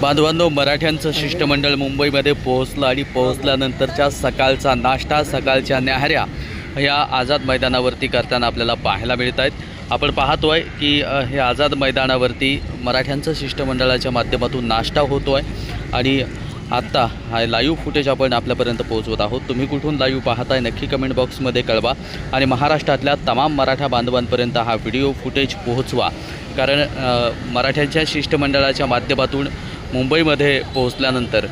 बांधवांनो मराठ्यांचं शिष्टमंडळ मुंबईमध्ये पोहोचलं आणि पोहोचल्यानंतरच्या सकाळचा नाश्ता सकाळच्या न्याहाऱ्या या आझाद मैदानावरती करताना आपल्याला पाहायला मिळत आहेत. आपण पाहतो आहे की हे आझाद मैदानावरती मराठ्यांचं शिष्टमंडळाच्या माध्यमातून नाश्ता होतो आहे आणि आत्ता हा लाईव्ह फुटेज आपण आपल्यापर्यंत पोहोचवत आहोत. तुम्ही कुठून लाईव्ह पाहताय नक्की कमेंट बॉक्समध्ये कळवा आणि महाराष्ट्रातल्या तमाम मराठा बांधवांपर्यंत हा व्हिडिओ फुटेज पोहोचवा. कारण मराठ्यांच्या शिष्टमंडळाच्या माध्यमातून मुंबईमध्ये पोहोचल्यानंतर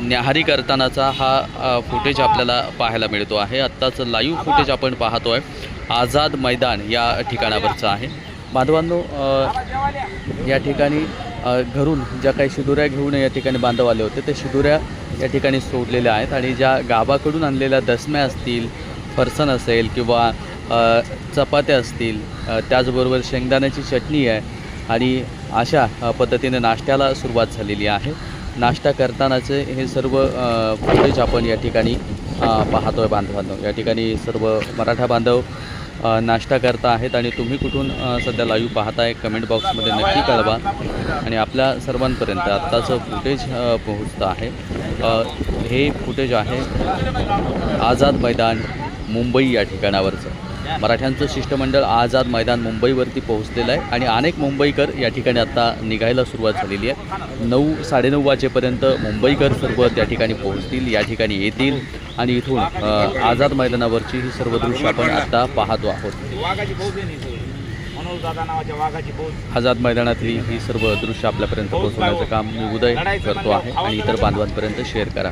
न्याहारी करतानाचा हा फुटेज आपल्याला पाहायला मिळतो आहे. आत्ताचं लाईव्ह फुटेज आपण पाहतो आहे आझाद मैदान या ठिकाणावरचं आहे. बांधवांनो या ठिकाणी घरून ज्या काही शिदुऱ्या घेऊन या ठिकाणी बांधव आले होते ते शिदुऱ्या या ठिकाणी सोडलेल्या आहेत आणि ज्या गावाकडून आणलेल्या दसम्या असतील फरसन असेल किंवा चपात्या असतील त्याचबरोबर शेंगदाण्याची चटणी आहे आणि अशा पद्धतीने नाश्त्याला सुरुवात झालेली आहे. नाश्ता करतानाचे हे सर्व फुटेज आपण या ठिकाणी पाहतो आहे बांधवांनो. या ठिकाणी सर्व मराठा बांधव नाश्ता करता आहेत आणि तुम्ही कुठून सध्या लाईव्ह पाहताय कमेंट बॉक्समध्ये नक्की कळवा. आणि आपल्या सर्वांपर्यंत आत्ताचं फुटेज पोहोचतं आहे. हे फुटेज आहे आझाद मैदान मुंबई या ठिकाणावरचं. मराठ्यांचं शिष्टमंडळ आझाद मैदान मुंबईवरती पोहोचलेलं आहे आणि अनेक मुंबईकर या ठिकाणी आता निघायला सुरुवात झालेली आहे. नऊ साडेनऊ वाजेपर्यंत मुंबईकर सर्व त्या ठिकाणी पोहोचतील या ठिकाणी येतील आणि इथून आझाद मैदानावरची ही सर्व दृश्य आपण आता पाहतो आहोत. आझाद मैदानातली ही सर्व दृश्य आपल्यापर्यंत पोहोचवण्याचं काम मी उदय करतो आहे आणि इतर बांधवांपर्यंत शेअर करा.